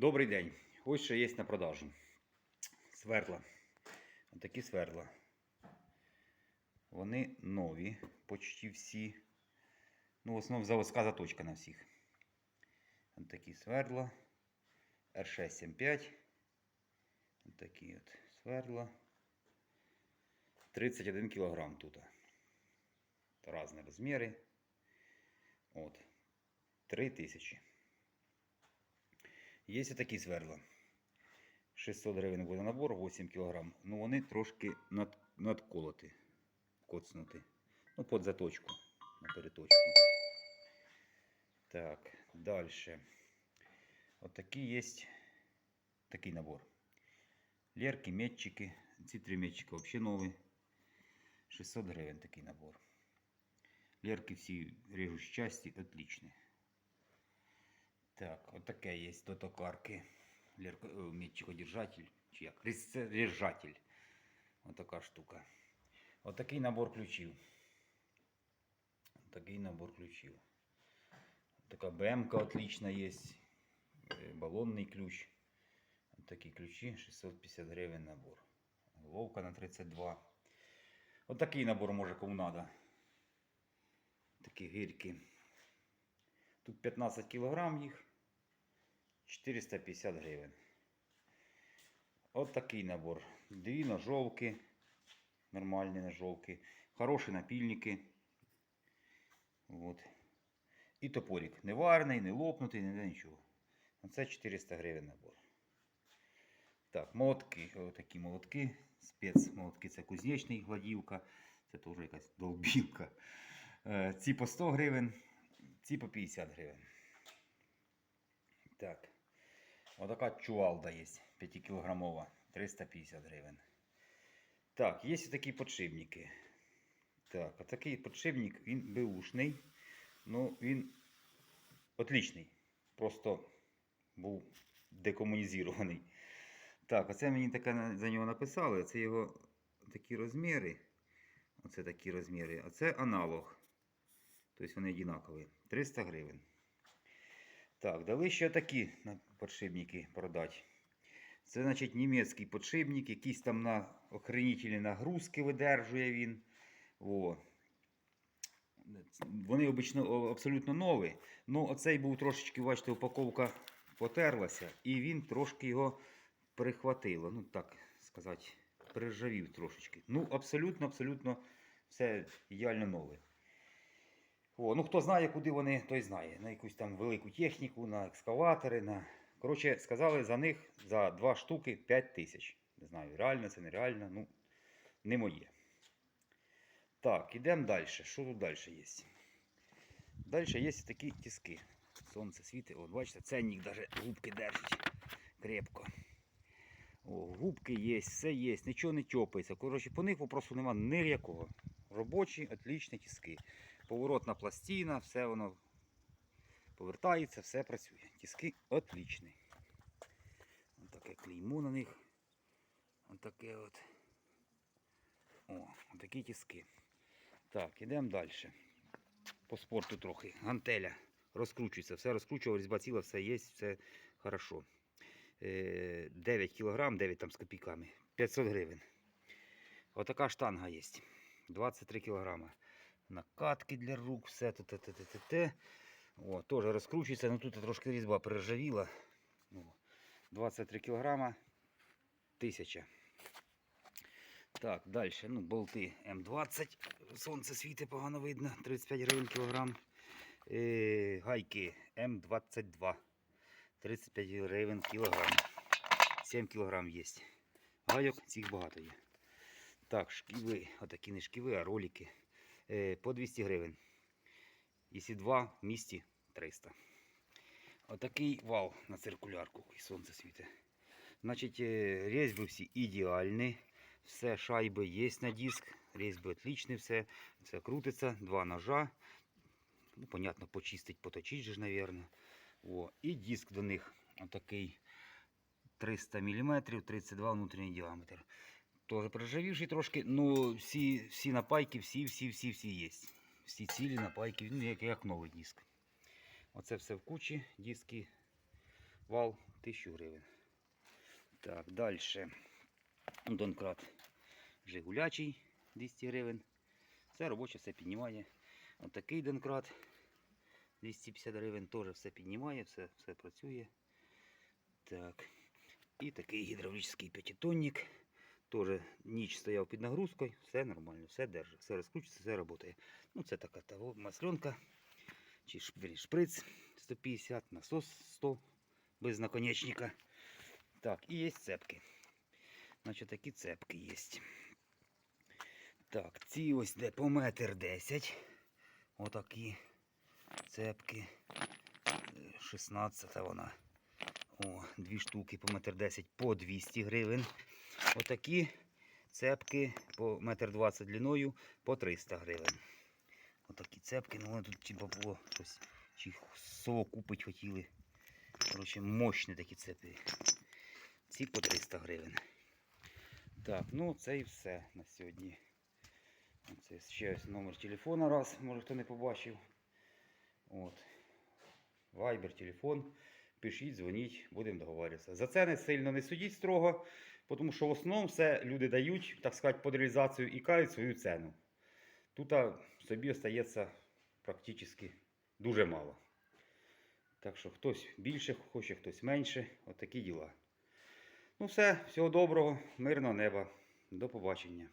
Добрий день. Ось що є на продажу. Сверла. Отакі сверла. Вони нові, почти всі. Ну, в основному заводська заточка на всіх. Ось такі сверла. R675. Ось такі от сверла. 31 кг тут. Різні розміри. От. 3000. Є такі сверла. 600 гривень буде набор, 8 кг. Ну вони трошки над, надколоті, коцнуті. Ну, під заточку, на переточку. Так, далі. Отакі є такий набор. Лерки, метчики. Ці три метчика взагалі нові. 600 гривень такий набор. Лерки всі режуть часті, отличні. Так, отаке є до токарки. О, мітчикодержатель. Чи як? Різержатель. Отака штука. Отакий набор ключів. Такий набор ключів. Така БМК отлична є. Е, Балонний ключ. Такі ключі 650 гривень набор. Головка на 32. Отакий набор може кому надо. Такі гірки. Тут 15 кг їх. 450 гривень. От такий набор. Дві ножовки. Нормальні ножовки. Хороші напільники. От. І топорик. Не варений, не лопнутий, не нічого. Оце 400 гривень набор. Так, молотки. Отакі молотки. Спецмолотки. Це кузнечний гладівка. Це теж якась долбілка. Е, Ці по 100 гривень, ці по 50 гривень. Так. Отака чувалда є 5-кілограмова, 350 гривень. Так, є такі подшипники. Так, отакий подшипник, він беушний, ну він отличний. Просто був декомунізований. Так, оце мені таке за нього написали. Це його такі розміри. Оце такі розміри. А це аналог. Тобто вони однакові. 300 гривень. Так, дали ще такі подшипники продати. Це, значить, німецький подшипник, якісь там на охренітельні нагрузки видержує він. О. Вони обично, абсолютно нові. Ну, оцей був трошечки, бачите, упаковка потерлася, і він трошки його перехватило. Ну, так сказати, перержавів трошечки. Ну, абсолютно, абсолютно все ідеально нове. О, ну хто знає, куди вони, той знає. На якусь там велику техніку, на екскаватори. На... Коротше, сказали за них за два штуки 5 тисяч. Не знаю, реально це нереально, ну, не моє. Так, ідемо далі. Що тут далі є? Далі є такі тиски. Сонце світить. От бачите, ценник навіть губки держить крепко. О, губки є, все є, нічого не тьопається. Коротше, по них попросту нема ніякого. Робочі, отлічні тиски. Поворотна пластина, все воно повертається, все працює. Тиски отлічні. Ось таке клеймо на них. Ось таке от. О, такі тиски. Так, ідемо далі. По спорту трохи. Гантеля розкручується, все розкручував, різьба ціла, все є, все хорошо. Е, 9 кг, 9 там з копійками. 500 гривень. Отака штанга є. 23 кг. Накатки для рук, все те, те, те, те, те. О, теж розкручується, ну тут трошки різьба перержавіла. 23 кг. 1000. Так, далі. Ну, болти М20. Сонце світить погано видно. 35 гривень кілограм. Е, гайки М22. 35 гривень кілограм. 7 кілограм є. Гайок цих багато є. Так, шківи, отакі не шківи, а ролики. Е, по 200 гривень. Якщо два в місті 300. Отакий вал на циркулярку, і сонце світить. Значить, е, різьби всі ідеальні. Все, шайби є на диск. Різьби отличні, все. Все крутиться. Два ножа. Ну, понятно, почистить, поточить же, наверное. О, і диск до них отакий 300 мм, 32 внутрішній діаметр. Тоже проржавівший трошки, ну всі, всі напайки, всі, всі, всі, всі є. Всі цілі напайки, ну як, як новий диск. Оце все в кучі, диски Вал 1000 гривень. Так, далі. Донкрат Жигулячий 200 гривень. Все робоче, все піднімає. Отакий донкрат 250 гривень теж все піднімає, все, все працює. Так. І такий гідравлічний п'ятитонник. Теж ніч стояв під нагрузкою, все нормально, все держить, все розкручується, все працює. Ну, це така та масленка, чи шприц 150, насос 100 без наконечника. Так, і є цепки. Значить, такі цепки є. Так, ці ось де по метр 10. Отакі цепки. Е, 16 вона. О, дві штуки по метр 10 по 200 гривень. Отакі цепки по метр 20 длиною по 300 гривень. Отакі цепки, ну тут типа було щось. Чи сово купить хотіли. Коротше, мощні такі цепи. Ці по 300 гривень. Так, ну це і все на сьогодні. Це ще номер телефона раз, може хто не побачив. От. Вайбер, телефон. Пишіть, дзвоніть, будемо договорюватися. За це не сильно не судіть строго, тому що в основному все люди дають, так сказати, під реалізацію і кажуть свою ціну. Тут собі остається практично дуже мало. Так що хтось більше хоче, хтось менше. Отакі діла. Ну все, всього доброго, мирного неба. До побачення.